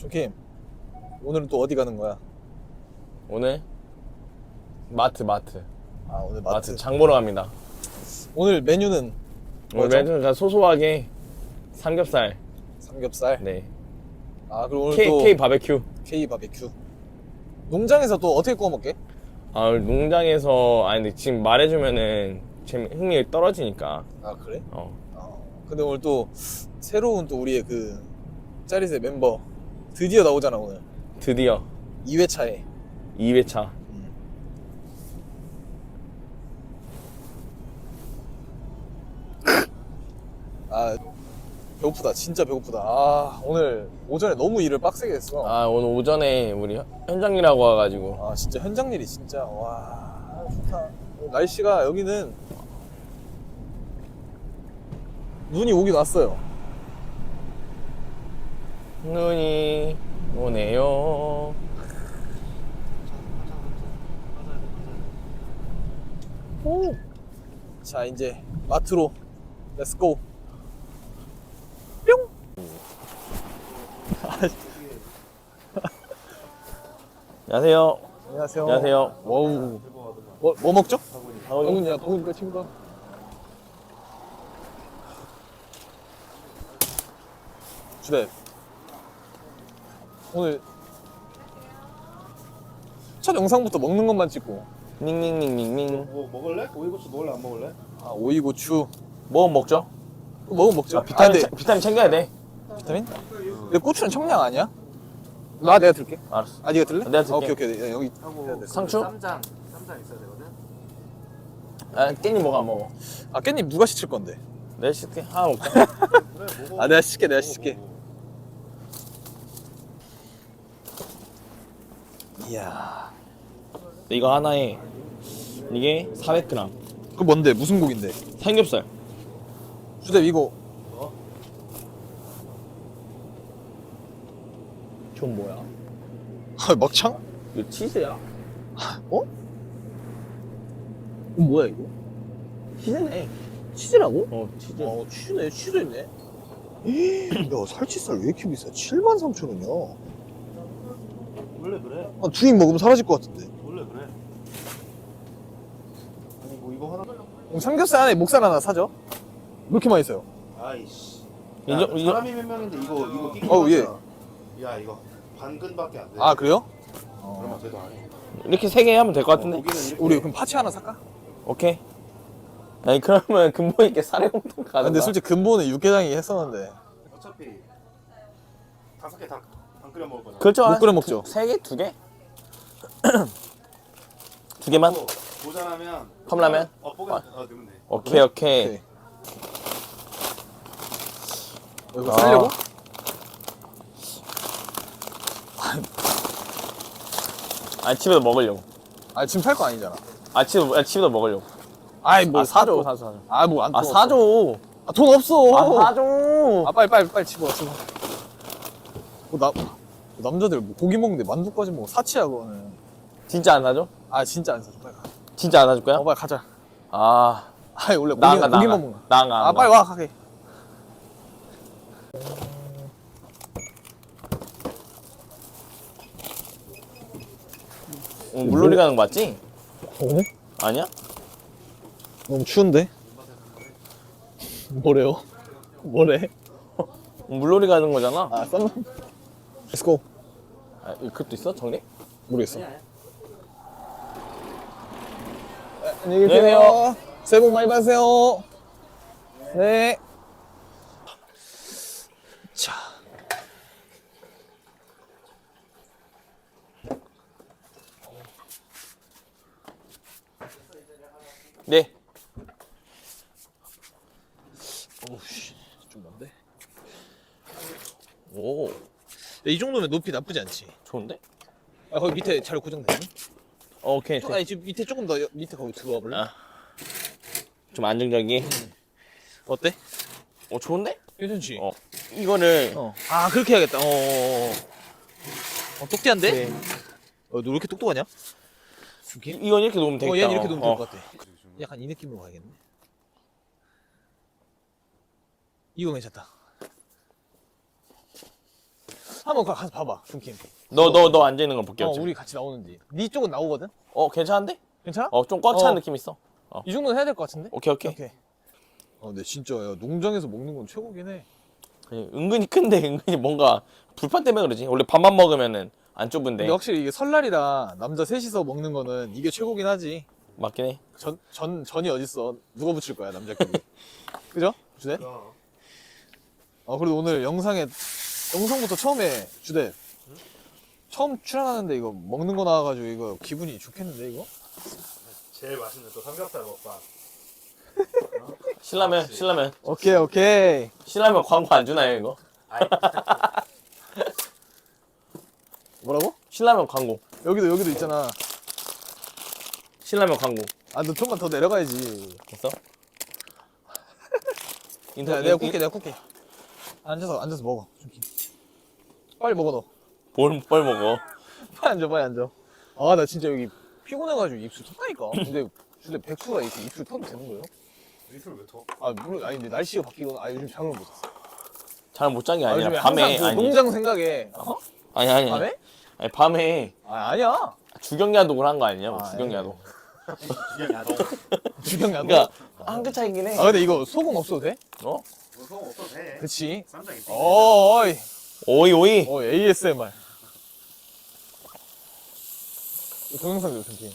조킴 오늘은 또 어디 가는 거야? 오늘 마트 마트 아 오늘 마트, 마트. 장 보러 갑니다. 오늘 메뉴는 오늘 뭐죠? 메뉴는 그냥 소소하게 삼겹살. 삼겹살. 네. 아 그리고 오늘 K 또 K 바베큐. K 바베큐. 농장에서 또 어떻게 구워 먹게? 아 오늘 농장에서 아니 근데 지금 말해주면은 재미 흥미 떨어지니까. 아 그래? 어. 어. 근데 오늘 또 새로운 또 우리의 그 짜릿의 멤버 드디어 나오잖아 오늘. 드디어. 2회차에. 2회차. 아 배고프다. 진짜 배고프다. 아 오늘 오전에 너무 일을 빡세게 했어. 아, 아 오늘 오전에 우리 현- 현장이라고 와가지고. 진짜 현장 일이 진짜 와 좋다. 오늘 날씨가 여기는 눈이 오긴 왔어요 눈이 오네요. 자 이제 마트로 렛츠고 뿅 안녕하세요. 안녕하세요 안녕하세요. 와우 뭐, 뭐 먹죠? 바구니야 바구니까 친구가 주대 오늘 첫 영상부터 먹는 것만 찍고 닝닝닝닝닝. 뭐 먹을래? 오이고추 먹을래 안 먹을래? 아 오이고추 뭐 먹죠? 먹으면 먹죠 아, 비타민 아, 챙- 비타민 챙겨야 돼. 비타민? 근데 고추는 청량 아니야? 나 내가 들게 알았어. 아 네가 들래? 내가 들게. 아, 오케이 오케이 야, 여기 하고 상추? 쌈장 쌈장 있어야 되거든. 아 깻잎 먹어 안 먹어? 아 깻잎 누가 시칠 건데? 내가 씻게 하나 먹자. 그래 먹어. 아 내가 시킬게 내가 시킬게 이야 이거 하나에 이게 400g. 그 뭔데 무슨 고기인데? 삼겹살. 주대 이거 전 뭐야? 아, 막창? 이거 치즈야. 어? 이거 뭐야 이거? 치즈네. 치즈라고? 어 치즈. 어 치즈네 치즈 있네 야 살치살 왜 이렇게 비싸? 7만 3천 원이야 원래 그래. 아, 두입 먹으면 사라질 것 같은데 원래 그래. 아니 뭐 이거 하나. 그럼 삼겹살 안에 목살 하나 사죠? 왜 이렇게 많이 써요? 아이씨. 이 야, 정- 이 정- 사람이 몇 명인데 이거 이거 끼고 어우, 예. 야 이거 반근밖에 안 돼. 아 그래요? 그러면 돼도 안 해. 이렇게 세 개 하면 될 것 같은데. 어, 고기는 이렇게. 우리 그럼 파채 하나 살까? 오케이. 아니 그러면 근본 있게 사례공통 아, 가는 근데. 솔직히 근본은 육개장이 했었는데 어차피 다섯 개다안 끓여 먹을 거잖아. 그렇죠. 못 끓여 먹죠. 세 개, 두 개? 두 개만? 또 모자라면 컵라면? 어 뽀개 아. 어 넣으면 돼. 오케이 오케이. 오케이. 이거 아. 살려고? 아침에도 먹으려고. 아 지금 살거 아니잖아 아침 아침에도 먹으려고. 아이 뭐아 사줘 사줘 사줘. 아뭐안 아 사줘. 아, 돈 없어 아 사줘. 아 빨리 빨리 빨리 집어 집어 뭐, 나, 뭐 남자들 뭐 고기 먹는데 만두까지 먹어 사치야 그거는 진짜 안 사줘? 아 진짜 안 사줘 빨리 가 진짜 안 사줄 거야? 어, 빨리 가자 아 아이 원래 고기, 나가 나가. 고기만 먹는 나가. 아 빨리 와 가게 어, 물놀이 가는 거 맞지? 어? 아니야? 너무 추운데? 뭐래요? 뭐래? 어, 물놀이 가는 거잖아. 아썸 렛츠고 아, 이 그것도 있어? 정리? 모르겠어 안녕히 계세요. 계세요 새해 복 많이 받으세요 네 자. 네. 오우 씨 좀 먼데? 오 이 정도면 높이 나쁘지 않지 좋은데? 아 거기 밑에 잘 고정되니? 어, 오케이. 아니 지금 밑에 조금 더 여- 밑에 거기 들어와 볼래? 아. 좀 안정적이. 어때? 어 좋은데? 괜찮지? 어 이거를 어. 아 그렇게 해야겠다 어, 어, 어. 어 똑띠한데? 네. 어, 너 왜 이렇게 똑똑하냐? 이- 이건 이렇게 놓으면 되겠다. 어 얘는 이렇게 놓으면 어. 될것 같아 약간 이 느낌으로 가야겠네 이거 괜찮다 한번 가- 가서 봐봐 준킴 너 너 너 앉아 있는 거 볼게. 어요 우리 같이 나오는지 네 쪽은 나오거든? 어 괜찮은데? 괜찮아? 어 좀 꽉 찬 어. 느낌 있어. 이 정도는 해야 될 것 같은데? 오케이 오케이. 오케이 아 근데 진짜 야, 농장에서 먹는 건 최고긴 해 아니, 은근히 큰데 은근히 뭔가 불판 때문에 그러지. 원래 밥만 먹으면은 안 좁은데 근데 확실히 이게 설날이라 남자 셋이서 먹는 거는 이게 최고긴 하지 맞긴 해. 전, 전, 전이 어딨어 누가 붙일 거야 남자끼리 그죠? 주대? 어. 어 그래도 오늘 영상에 영상부터 처음에 주대 처음 출연하는데 이거 먹는 거 나와가지고 이거 기분이 좋겠는데 이거? 제일 맛있는 또 삼겹살 먹방. 신라면 신라면 오케이 오케이 신라면 광고 안 주나요 이거? 아이, 뭐라고? 신라면 광고. 여기도 여기도 있잖아 신라면 광고. 아 너 좀만 더 내려가야지 됐어? 인터 야, 내가 굽게 내가 굽게 앉아서 앉아서 먹어 준키. 빨리 먹어 너 뭘, 뭘 먹어? 빨리 앉아 빨리 앉아 아 나 진짜 여기 피곤해가지고 입술 텄다니까 근데 근데 백수가 이렇게 입술 터도 되는 거예요? 입술 왜 터? 아 물론 아니 근데 날씨가 바뀌거나 아 요즘 잠을 못 잤어 잘 못 잔 게 아, 아니라 요즘에 밤에 항상 그 아니 농장 생각에 어? 아니 아니 밤에? 아니 밤에 아 아니야 주경 야독을 한 거 아니냐? 뭐 아, 주경야독. 그냥 야동. 주경야도 그러니까 한 끗 차이긴 해. 아 근데 이거 소금 없어도 돼? 어? 무서워 없어도 돼. 그치 쌈장 있어. 어이 오이 오이. 어 ASMR 이거 동영상 좀 준키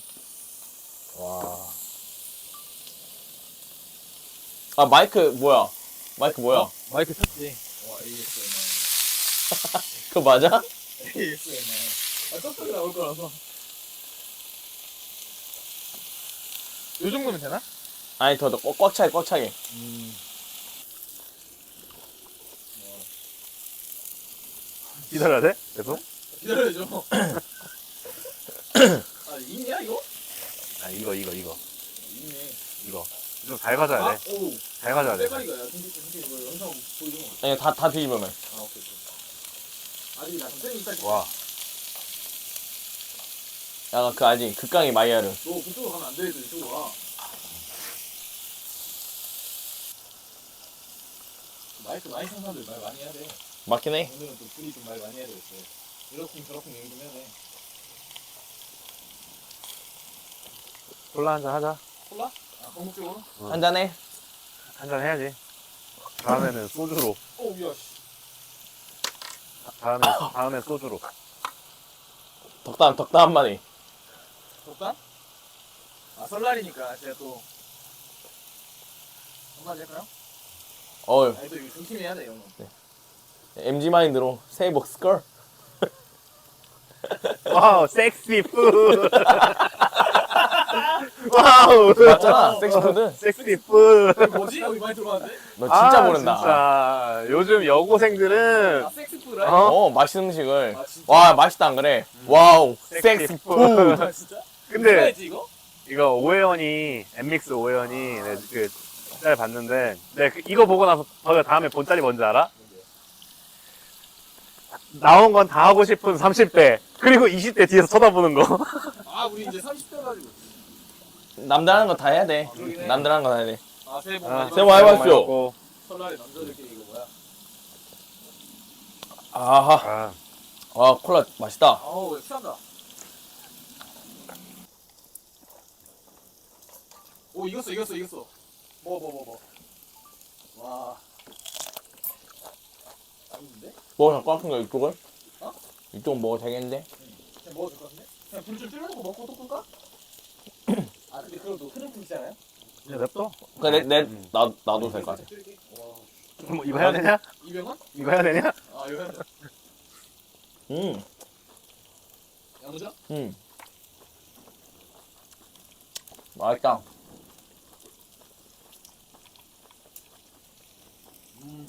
와아 마이크 뭐야? 마이크 뭐야? 어? 마이크 탔지 와 ASMR 그거 맞아? ASMR 아 깜짝이 나올 거라서 요 정도면 되나? 아니 더더꽉 차게 꽉 차게. 기다려야 돼? 계속? 기다려야죠 아 있냐 이거? 아 이거 이거 이거 있네 이거. 좀잘 가져야 돼. 오잘 가져야 돼. 빼가리가 야 근데 근데 이거 영상 보여줘 아니 다다 뒤집으면. 아 오케이 오케이 아직 나좀 쌤이 있다 와. 약간 그 알지? 극강의 마이야르. 너 그쪽으로 가면 안 돼, 너 이쪽으로 와. 마이크 많이 쓴 사람들 말 많이 해야 돼. 맞긴 해. 오늘은 또 둘이 좀말 많이 해야 되겠어. 이렇쿵 저렇쿵 얘기 좀 해야 돼. 콜라 한잔 하자. 콜라? 아, 건국적으로? 한 잔해. 한잔 해야지. 다음에는 소주로. 오, 야, 씨. 다음에 다음에 소주로. 덕담 덕담 한 마디. 덥다? 아, 설날이니까 제가 또. 한마디 할까요? 어 아니, 또 이거 중팀이 해야 돼, 이런 거. MG 마인드로 새해 복 스컬. 와우, 섹시 푸드. 와우. 맞잖아. 섹시푸드. 섹시 푸드. 뭐지? 여기 많이 들어왔는데? 너 진짜 아, 모른다. 진짜. 요즘 여고생들은 아, 섹스푸드라? 어? 어 맛있는 음식을. 아, 진짜? 와 맛있다 안 그래? 와우 섹시. 푸드. 아, 진짜? 근데 해야지, 이거? 이거 오해원이 엠믹스 오해원이 네, 그 짤 봤는데 네, 그- 이거 보고 나서 더 다음에 본 짤이 뭔지 알아? 나온 건 다 하고 싶은 30대 그리고 20대 뒤에서 쳐다보는 거 아, 우리 이제 30대 가지고. 남들 하는 거 다 해야 돼. 그러긴 해. 남들 하는 거 다 해야 돼. 아, 새해 복 아, 많이 새해 복 많이 받으세요. 받으십시오. 받고. 설날에 남자들끼리 이거 뭐야? 아하. 아, 아 콜라 맛있다. 아우, 취한다. 오, 이겼어, 이겼어, 이겼어. 먹어, 먹어, 먹어. 와. 맛있는데? 먹어 꽉큰거 이쪽을? 어? 이쪽 먹어 되겠는데? 그냥 먹어도 될 것 같은데? 그냥 불좀 줄여놓고 먹고 또 끌까? 아, 근데 그래도 흐름 끊기잖아요? 이제 냅둬 그래 내, 내 나, 나도 될 것 같아. 와. 뭐 이거 해야 되냐? 200원? 이거 해야 되냐? 아, 이거 해야 돼. 음, 양보자? 음. 맛있다. 음.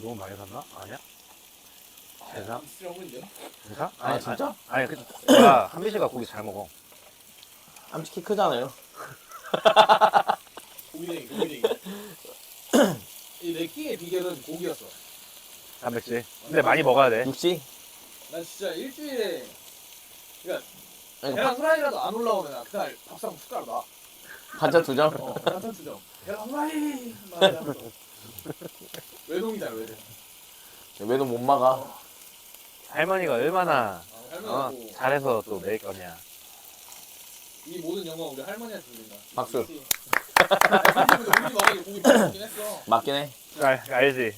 고기 너무 많이 샀나? 아니야? 괜찮아? 수영은요? 괜찮아? 아, 진짜? 아니, 그, 내가 한빈 씨가 고기 잘 먹어. 암치 키 크잖아요. 고기쟁이 고기쟁이 이내 끼의 비결은 고기였어 단백질. 근데 많이 먹어야 돼. 육시? 난 진짜 일주일에 그러니까 아니, 계란 후라이라도 안 올라오면 나 그날 밥상 숟가락 놔 반찬 두 점? 어, 반찬 주점 계란 후라이 막 이러면서. 외동이잖아 외동 왜도 못 막아? 할머니가 얼마나 어, 어, 잘해서 또 매일 거냐. 이 모든 영광 우리 할머니한테 드린다 박수. 우리 막이 고기 먹긴 했어 맞긴 해. 알, 알지?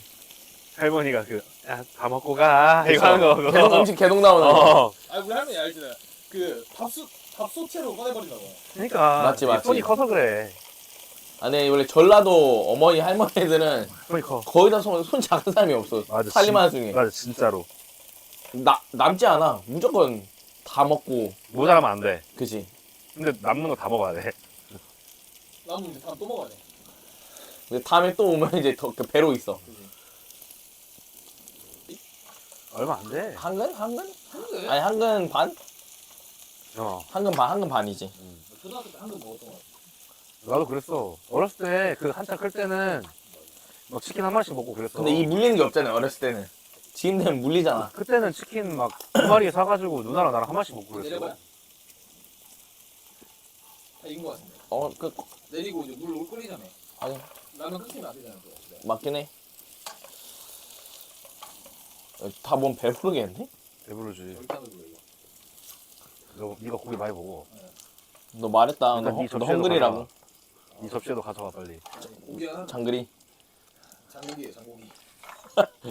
할머니가 그, 야, 다 먹고 가. 이거 하는 거. 그거. 개동 음식 개동 나오는 거. 어. 아 우리 할머니 알지 나. 그 밥솥 밥솥채로 꺼내버린다고 그러니까. 맞지, 맞지. 손이 커서 그래. 아니 원래 전라도 어머니 할머니들은 커. 거의 다 손, 손 작은 사람이 없어. 맞아, 살림하는 진- 중에. 맞아, 진짜로. 나 남지 않아. 무조건 다 먹고 모자라면 안 돼. 그지. 근데 남는 거 다 먹어야 돼. 남은 이제 다음 또 먹어야 돼 근데 다음에 또 오면 이제 더그 배로 있어. 얼마 안 돼. 한근 한근? 한근? 아니 한근 반? 어. 한근 반 한근 반이지. 초등학교 때 한근 먹었던 거 같아 나도 그랬어. 어렸을 때, 그 한참 클 때는, 막 치킨 한 마리씩 먹고 그랬어. 근데 이 물리는 게 없잖아요 어렸을 때는. 지금 되면 물리잖아. 그때는 치킨 막 두 마리 사가지고 누나랑 나랑 한 마리씩 먹고 그랬어. 내려봐요 다 익은 거 같은데 어그 내리고 이제 물 끓이자며 아니 라면 끓이면 안 되잖아 그거. 네. 맞긴 해. 다뭔 배부르겠는데? 배부르지. 이거. 너, 네가 고기 많이 먹어. 너 말했다. 너, 네너 접시에도 헝그리라고. 이 접시에도 가져와, 빨리. 고기 하나 장그리. 장고기예요 장고기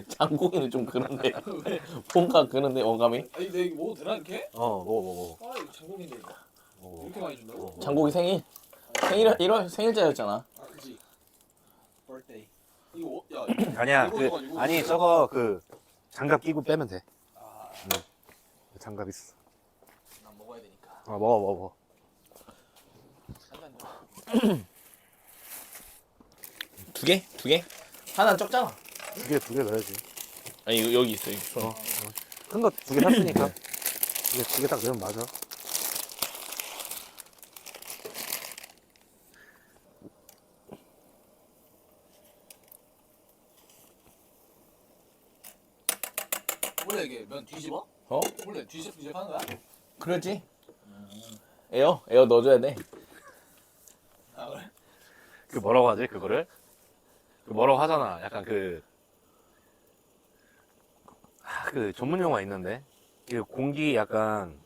장고기는 좀 그런데. 왜? 뭔가 그런데 어감이. 아니 내가 이거 먹어도 되나 이렇게? 어, 먹어, 먹어. 아 이거 장고기인데 이거 먹어. 이렇게 많이 준다고? 장고기 생일. 생일 1월 생일자였잖아. 아 그지 birthday 이거 어- 야 아니야, 이거 그, 줘가지고. 아니, 저거, 그, 장갑 끼고 빼면 돼. 아, 장갑 있어. 난 먹어야 되니까 어, 먹어, 먹어, 먹어. 한잔 두 개? 두 개? 하나 적잖아. 두 개, 두 개 넣어야지. 아니 이거 여기 있어. 여기 손. 큰거 두 개 샀으니까. 이게 두 개 딱 넣으면 맞아. 원래 이게 면 뒤집어? 어? 원래 뒤집 뒤집 하는 거야? 그러지. 에어 에어 넣어줘야 돼. 아 그래? 그 뭐라고 하지, 그거를? 그 뭐라고 하잖아. 약간 그, 아, 그 전문 용어 있는데. 그 공기 약간,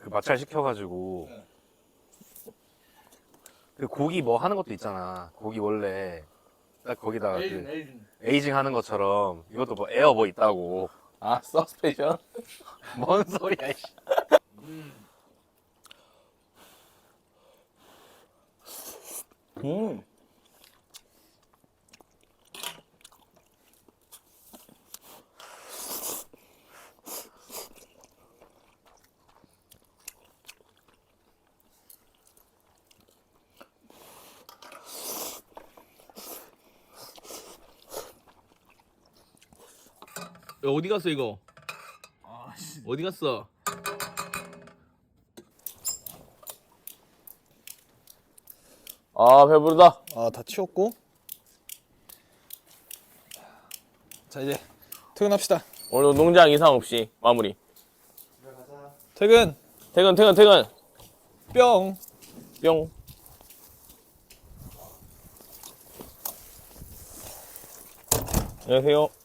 그 마찰 시켜가지고, 네. 그 고기 뭐 하는 것도 있잖아. 고기 원래, 딱 거기다가 그 에이징 하는 것처럼, 이것도 뭐 에어 뭐 있다고. 아 서스페션. 뭔 소리야, 이씨. 음. 야, 어디 갔어 이거? 아씨 어디 갔어? 아 배부르다. 아 다 치웠고 자 이제 퇴근합시다 오늘 농장 이상 없이 마무리. 퇴근 퇴근 퇴근 퇴근. 뿅 뿅. 안녕하세요.